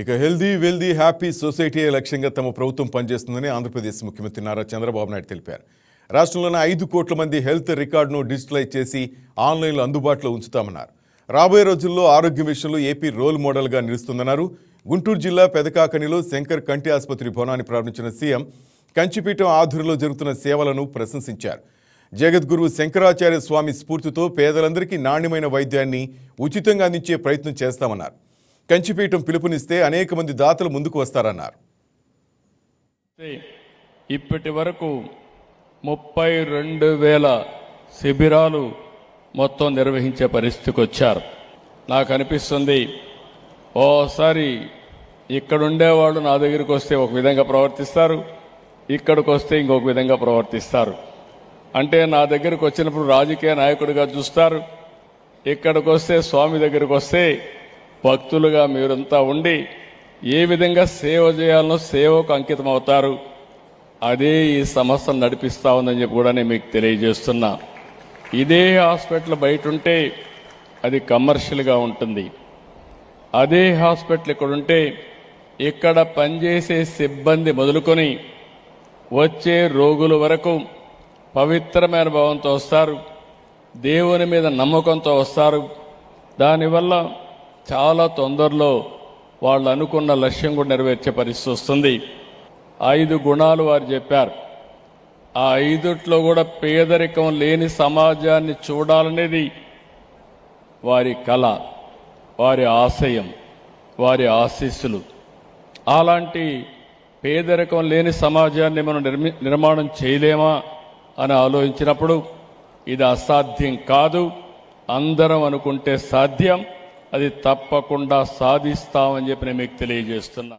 ఇక healthy wealthy happy society లక్ష్యంగా తమ ప్రభుత్వం పనిచేస్తుందని ఆంధ్రప్రదేశ్ ముఖ్యమంత్రి నారా చంద్రబాబు నాయుడు తెలిపారు. రాష్ట్రంలోని ఐదు కోట్ల మంది హెల్త్ రికార్డును డిజిటలైజ్ చేసి ఆన్లైన్లో అందుబాటులో ఉంచుతామన్నారు. రాబోయే రోజుల్లో ఆరోగ్య విషయంలో ఏపీ రోల్ మోడల్గా నిలుస్తుందన్నారు. గుంటూరు జిల్లా పెదకాకనిలో శంకర్ కంటి ఆసుపత్రి భవనాన్ని ప్రారంభించిన సీఎం కంచిపీఠం ఆధ్వర్యంలో జరుగుతున్న సేవలను ప్రశంసించారు. జగద్గురు శంకరాచార్య స్వామి స్ఫూర్తితో పేదలందరికీ నాణ్యమైన వైద్యాన్ని ఉచితంగా అందించే ప్రయత్నం చేస్తామన్నారు. కంచిపీఠం పిలుపునిస్తే అనేక మంది దాతలు ముందుకు వస్తారన్నారు. ఇప్పటి వరకు ముప్పై రెండు వేల శిబిరాలు మొత్తం నిర్వహించే పరిస్థితికి వచ్చారు. నాకు అనిపిస్తుంది ఓసారి ఇక్కడ ఉండేవాళ్ళు నా దగ్గరికి వస్తే ఒక విధంగా ప్రవర్తిస్తారు ఇక్కడికి వస్తే ఇంకొక విధంగా ప్రవర్తిస్తారు. అంటే నా దగ్గరకు వచ్చినప్పుడు రాజకీయ నాయకుడిగా చూస్తారు ఇక్కడికి వస్తే స్వామి దగ్గరికి వస్తే భక్తులుగా మీరంతా ఉండి ఏ విధంగా సేవ చేయాలనో సేవకు అంకితం అవుతారు అదే ఈ సంస్థను నడిపిస్తా ఉందని చెప్పి కూడా నేను మీకు తెలియజేస్తున్నా. ఇదే హాస్పిటల్ బయట ఉంటే అది కమర్షియల్గా ఉంటుంది. అదే హాస్పిటల్ ఇక్కడ ఉంటే ఇక్కడ పనిచేసే సిబ్బంది మొదలుకొని వచ్చే రోగుల వరకు పవిత్రమైన భావంతో వస్తారు దేవుని మీద నమ్మకంతో వస్తారు. దానివల్ల చాలా తొందరలో వాళ్ళు అనుకున్న లక్ష్యం కూడా నెరవేర్చే పరిస్థితి వస్తుంది. ఐదు గుణాలు వారు చెప్పారు. ఆ ఐదుట్లో కూడా పేదరికం లేని సమాజాన్ని చూడాలనేది వారి కళ వారి ఆశయం వారి ఆశీస్సులు. అలాంటి పేదరికం లేని సమాజాన్ని మనం నిర్మి నిర్మాణం చేయలేమా అని ఆలోచించినప్పుడు ఇది అసాధ్యం కాదు. అందరం అనుకుంటే సాధ్యం. అది తప్పకుండా సాధిస్తామని చెప్పి నేను మీకు తెలియజేస్తున్నా.